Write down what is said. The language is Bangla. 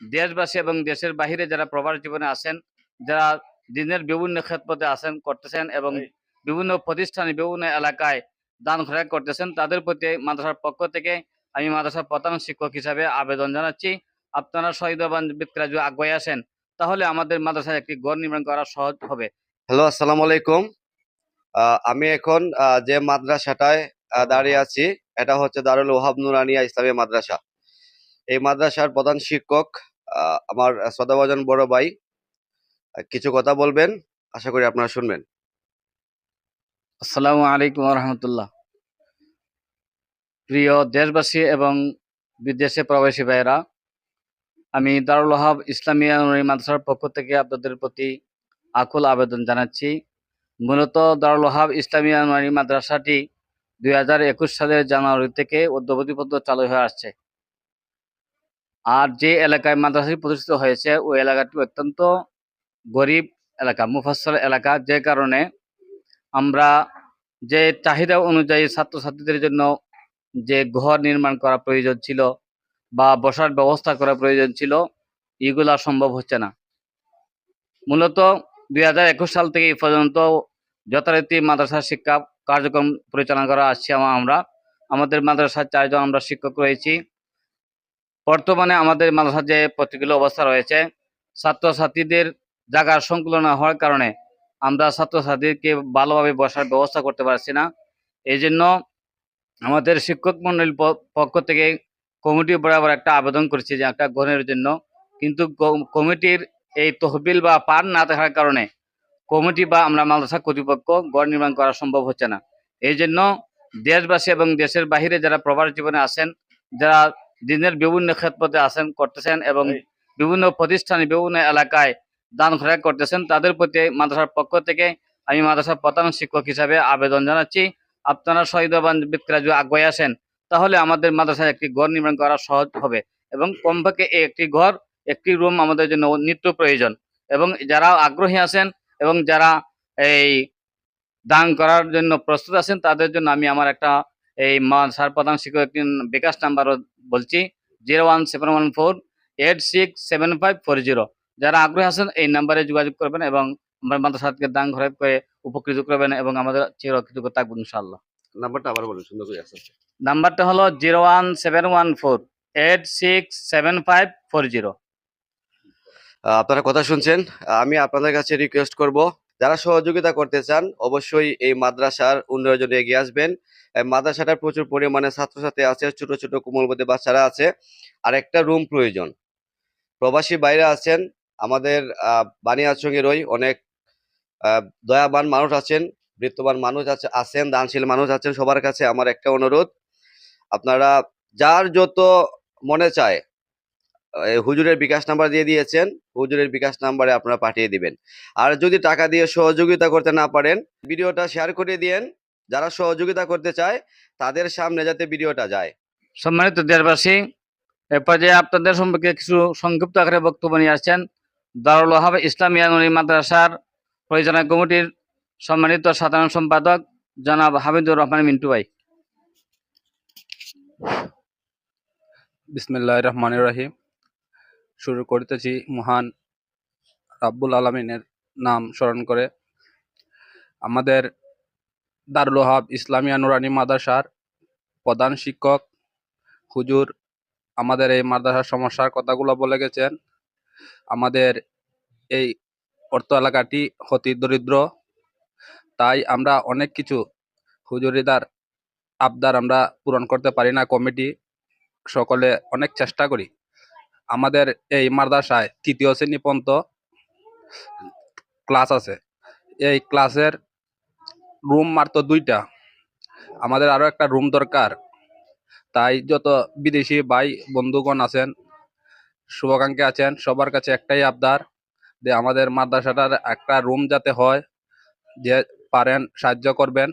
দেশবাসী এবং দেশের বাহিরে যারা প্রবাস জীবনে আছেন যারা দিনের বিভিন্ন ক্ষেত্রে আছেন করতেছেন এবং বিভিন্ন প্রতিষ্ঠানে বিভিন্ন এলাকায় দান খরচ করতেছেন তাদের প্রতি মাদ্রাসার পক্ষ থেকে আমি মাদ্রাসার প্রধান শিক্ষক হিসাবে আবেদন জানাচ্ছি। আপনারা শহীদবান যদি আগুয়ে আসেন তাহলে আমাদের মাদ্রাসায় একটি গড় নির্মাণ করা সহজ হবে। হ্যালো আসসালামু আলাইকুম। আহ, আমি এখন যে মাদ্রাসাটায় দাঁড়িয়ে আছি এটা হচ্ছে দারুল ওহাব নুরানিয়া ইসলামী মাদ্রাসা। এই মাদ্রাসার প্রধান শিক্ষক আমার শ্রদ্ধাভাজন বড় ভাই। কিছু কথা বলবেন, আশা করি আপনারা শুনবেন। আসসালামু আলাইকুম রহমতুল্লাহ। প্রিয় দেশবাসী এবং বিদেশে প্রবাসী ভাইয়েরা, আমি দারুল ওহাব ইসলামিয়া মাদ্রাসার পক্ষ থেকে আপনাদের প্রতি আকুল আবেদন জানাচ্ছি। মূলত দারুল ওহাব ইসলামিয়া মাদ্রাসাটি দুই হাজার একুশ সালের জানুয়ারি থেকে অদ্যবধি চালু হয়ে আসছে। আর যে এলাকায় মাদ্রাসাটি প্রতিষ্ঠিত হয়েছে ওই এলাকাটি অত্যন্ত গরিব এলাকা মুফাসল এলাকা। যে কারণে আমরা যে চাহিদা অনুযায়ী ছাত্রছাত্রীদের জন্য যে ঘর নির্মাণ করা প্রয়োজন ছিল বা বসার ব্যবস্থা করা প্রয়োজন ছিল, এগুলা সম্ভব হচ্ছে না। মূলত দুই হাজার একুশ সাল থেকে এই পর্যন্ত যথারীতি মাদ্রাসা শিক্ষা কার্যক্রম পরিচালনা করা আসছি আমা- আমরা। আমাদের মাদ্রাসার চারজন আমরা শিক্ষক রয়েছি। বর্তমানে আমাদের মাদ্রাসার যে প্রতিকূল অবস্থা রয়েছে, ছাত্রছাত্রীদের জায়গার সংকুলন হওয়ার কারণে আমরা ছাত্রছাত্রীকে ভালোভাবে বসার ব্যবস্থা করতে পারছি না। এই জন্য আমাদের শিক্ষক মন্ডলীর পক্ষ থেকে কমিটি বরাবর একটা আবেদন করেছি যে একটা গ্রহণের জন্য। কিন্তু কমিটির এই তহবিল বা পার না থাকার কারণে কমিটি বা আমরা মাদ্রাসা কর্তৃপক্ষ গড় নির্মাণ করা সম্ভব হচ্ছে না। এই জন্য দেশবাসী এবং দেশের বাহিরে যারা প্রবাস জীবনে আছেন যারা দিনের বিভিন্ন ক্ষেত্রে আছেন করতেছেন এবং বিভিন্ন প্রতিষ্ঠানে বিভিন্ন এলাকায় দান খরচ করতেছেন। তাদের প্রতি মাদ্রাসার পক্ষ থেকে আমি মাদ্রাসার প্রধান শিক্ষক হিসাবে আবেদন জানাচ্ছি। আপনারা শহীদবান ব্যক্তিরা যদি আগুয়ে আসেন তাহলে আমাদের মাদ্রাসায় একটি ঘর নির্মাণ করা সহজ হবে এবং কমপক্ষে একটি ঘর একটি রুম আমাদের জন্য নিত্য প্রয়োজন এবং যারা আগ্রহী আছেন এবং যারা এই দান করার জন্য প্রস্তুত আছেন তাদের জন্য আমি আমার একটা এই মাদ্রাসার প্রধান শিক্ষক একটি বিকাশ নাম্বারও বলছি zero one seven one four eight six seven five four zero. যারা আগ্রহী আছেন এই নাম্বারে যোগাযোগ করবেন এবং আমার মাদ্রাসাকে দান ঘরে করে উপকৃত করবেন এবং আমাদের চিরকৃতজ্ঞ থাকব ইনশাআল্লাহ। নাম্বারটা আবার বলুন সুন্দর করে আসছে নাম্বারটা হলো zero one seven one four eight six seven five four zero. আপনারা কথা শুনছেন আমি আপনাদের কাছে রিকোয়েস্ট করব যারা সহযোগিতা করতে চান, অবশ্যই এই মাদ্রাসার উন্নয়নের জন্য এগিয়ে আসবেন। এই মাদ্রাসাটার প্রচুর পরিমাণে ছাত্রছাত্রী আছে, ছোট ছোট কোমলবতী বাচ্চারা আছে। আর একটা রুম প্রয়োজন। প্রবাসী বাইরে আছেন, আমাদের বানিয়াচঙ্গেরই অনেক দয়াবান মানুষ আছেন, বৃত্তবান মানুষ আছে, আছেন, দানশীল মানুষ আছেন সবার কাছে আমার একটা অনুরোধ। আপনারা যার যত মনে চায় হুজুরের বিকাশ নাম্বার দিয়ে দিয়েছেন হুজুরের বিকাশ নাম্বারে আপনারা পাঠিয়ে দিবেন। আর যদি টাকা দিয়ে সহযোগিতা করতে না পারেন ভিডিওটা শেয়ার করে দিয়েন। যারা সহযোগিতা করতে চায় তাদের সামনে যাতে ভিডিওটা যায়। সম্মানিত দেশবাসী এ পর্যায়ে আপনাদের সম্পর্কে কিছু সংক্ষিপ্ত আকারে বক্তব্য নিয়ে আসছেন দারুল ওহাব ইসলামিয়া নুরি মাদ্রাসার পরিচালনা কমিটির সম্মানিত সাধারণ সম্পাদক জনাব হামিদুর রহমান মিন্টু ভাই। বিসমিল্লাহ রহমান রহিম। শুরু করতেছি মহান রাব্বুল আলমিনের নাম স্মরণ করে। আমাদের দারুল ওহাব ইসলামিয়া নুরানি মাদ্রাসার প্রধান শিক্ষক হুজুর আমাদের এই মাদ্রাসার সমস্যার কথাগুলো বলে গেছেন। আমাদের এই অর্থ এলাকাটি অতি দরিদ্র, তাই আমরা অনেক কিছু হুজুরিদার আবদার আমরা পূরণ করতে পারি না কমিটি। সকলে অনেক চেষ্টা করি। আমাদের এই মাদ্রাসায় তৃতীয় শ্রেণি পর্যন্ত ক্লাস আছে। এই ক্লাসের রুম মাত্র দুইটা। আমাদের আরও একটা রুম দরকার। তাই যত বিদেশি ভাই, বন্ধুগণ আছেন, শুভাকাঙ্ক্ষী আছেন, সবার কাছে একটাই আবদার যে আমাদের মাদ্রাসাটার একটা রুম যাতে হয়, যে পারেন সাহায্য করবেন।